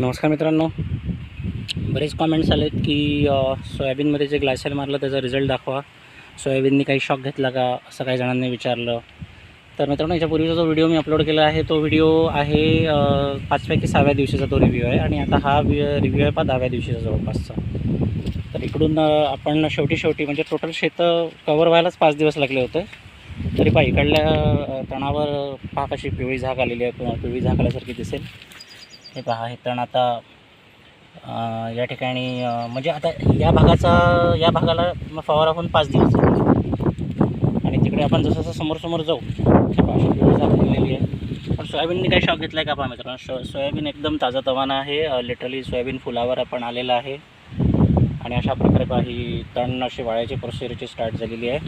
नमस्कार मित्रांनो. बरेच कॉमेंट्स आलेत की सोयाबीनमध्ये जे ग्लायसेल मारलं त्याचा रिझल्ट दाखवा. सोयाबीननी काही शॉक घेतला का? असं काही जणांनी विचारलं. तर मित्रांनो याच्यापूर्वीचा जो व्हिडिओ मी अपलोड केला आहे तो व्हिडिओ आहे अ, पाचव्या की सहाव्या दिवशीचा तो रिव्ह्यू आहे. आणि आता हा रिव्ह्यू आहे पा दहाव्या दिवशीचा जवळपासचा. तर इकडून आपण शेवटी शेवटी म्हणजे टोटल शेतं कवर व्हायलाच पाच दिवस लागले होते. तरी पा इकडल्या तणावर पहा कशी पिवळी झाक आलेली आहे. पिवळी झाक आल्यासारखी दिसेल. हे पहा हे तण आता या ठिकाणी म्हणजे आता या भागाचा या भागाला मग फवारा होऊन पाच दिवस आणि तिकडे आपण जसं जसं समोर समोर जाऊ आहे. पण सोयाबीनने काही शॉक घेतला आहे का पहा मित्रांनो? सो सोयाबीन एकदम ताजा तवाना आहे. लिटरली सोयाबीन फुलावर आपण आलेला आहे. आणि अशा प्रकारे पहा ही तण अशी वाळायची प्रोसिजरची स्टार्ट झालेली आहे.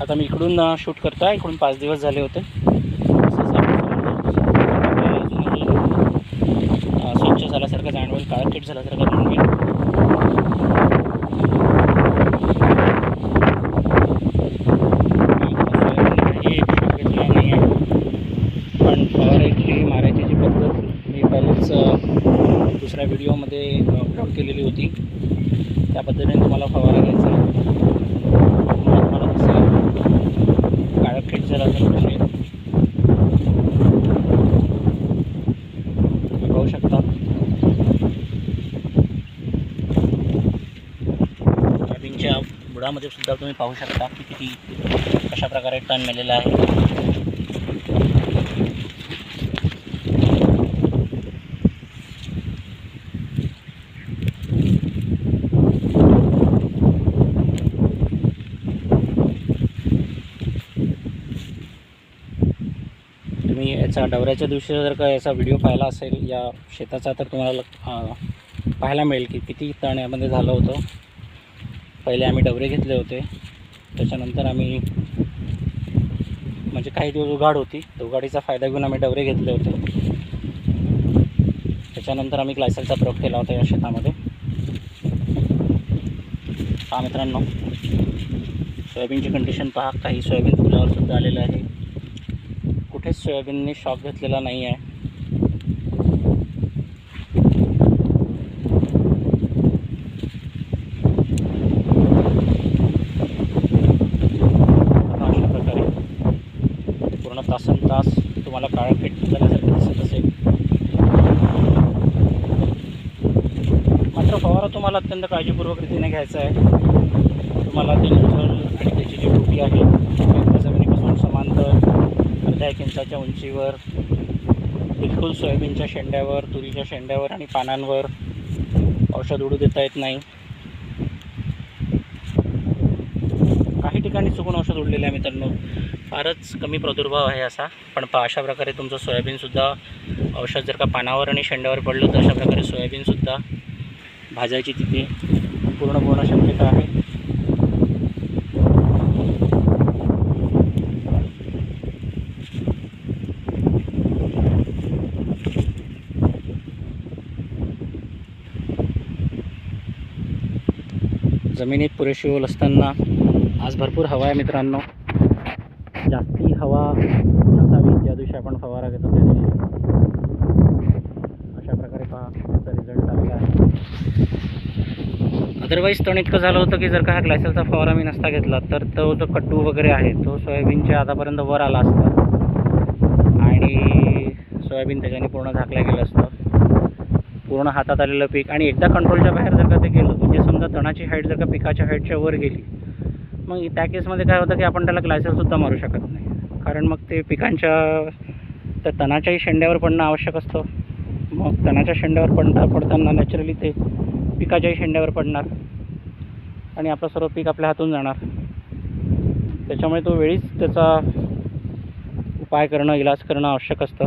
आता मी इकडून शूट करतो आहे इकडून पाच दिवस झाले होते तसंच आपण समोर जाऊ, तसं आपल्याला अजून अजून, अ, स्वच्छ झाल्यासारखं जाणवेल काळकिट तर जाणवेल नाही आहे पण फवारायची मारायची जी पद्धत मी पहिलेच दुसऱ्या व्हिडिओमध्ये अपलोड केलेली होती. त्या पद्धतीने तुम्हाला फवारा घ्यायचा तुम्हाला तसं काळं फिट झाला तर कसे तुम्ही पाहू शकता सोयाबीनच्या बुडामध्ये सुद्धा तुम्ही पाहू शकता की किती कशा प्रकारे टन मेलेला आहे. तुम्ही याचा डवऱ्याच्या दिवशी जर का याचा व्हिडिओ पाहिला असेल या शेताचा तर तुम्हाला पाहायला मिळेल की किती तण यामध्ये झालं होतं. पहिले आम्ही डवरे घेतले होते. त्याच्यानंतर आम्ही म्हणजे काही दिवस उघाड होती. तर उघाडीचा फायदा घेऊन आम्ही डवरे घेतले होते. त्याच्यानंतर आम्ही ग्लायसलचा प्रयोग केला होता या शेतामध्ये. हा मित्रांनो सोयाबीनची कंडिशन पहा. काही सोयाबीन फुलावर सुद्धा आलेलं आहे. कुठेच सोयाबीनने शॉक घेतलेला नाही आहे अशा प्रकारे पूर्ण तासन तास तुम्हाला काळं फिट झाल्यासारखं दिसत असेल. मात्र फवारा तुम्हाला अत्यंत काळजीपूर्वक रीतीने घ्यायचा आहे. तुम्हाला ते उचल आणि त्याची जी टोपी आहे जमिनीपासून समांतर अर्ध्या एक इंचाच्या उंचीवर बिलकुल सोयाबीनच्या शेंड्यावर तुरीच्या शेंड्यावर आणि पानांवर औषध उडू देता येत नाही. ठिकाणी चुकून औषध उडलेलं आहे मित्रांनो. फारच कमी प्रादुर्भाव आहे असा. पण पहा अशा प्रकारे तुमचं सोयाबीनसुद्धा औषध जर का पानावर आणि शेंड्यावर पडलं तर अशा प्रकारे सोयाबीनसुद्धा भाजायची तिथे पूर्ण पूर्ण शक्यता आहे. जमिनीत पुरेशी ओल असताना आज भरपूर हवा आहे मित्रांनो. जास्ती हवा नसावी ज्या दिवशी आपण फवारा घेतो त्या दिवशी. अशा प्रकारे पहा त्याचा रिझल्ट आलेला आहे. अदरवाईज तण इतकं झालं होतं की जर का हा ग्लायसलचा फवारा मी नसता घेतला तर तो जो कट्टू वगैरे आहे तो सोयाबीनच्या आतापर्यंत वर आला असता आणि सोयाबीन त्याच्याने पूर्ण झाकल्या गेलं असतं. पूर्ण हातात आलेलं पीक आणि एकदा कंट्रोलच्या बाहेर जर का ते गेलं म्हणजे समजा तणाची हाईट जर का पिकाच्या हाईटच्या वर गेली मग त्या केसमध्ये काय होतं की आपण त्याला ग्लायसरसुद्धा मारू शकत नाही. कारण मग ते पिकांच्या त्या तणाच्याही शेंड्यावर पडणं आवश्यक असतं. मग तणाच्या शेंड्यावर पडता पडताना नॅचरली ते पिकाच्याही शेंड्यावर पडणार. आणि आपलं सर्व पीक आपल्या हातून जाणार. त्याच्यामुळे तो वेळीच त्याचा उपाय करणं इलाज करणं आवश्यक असतं.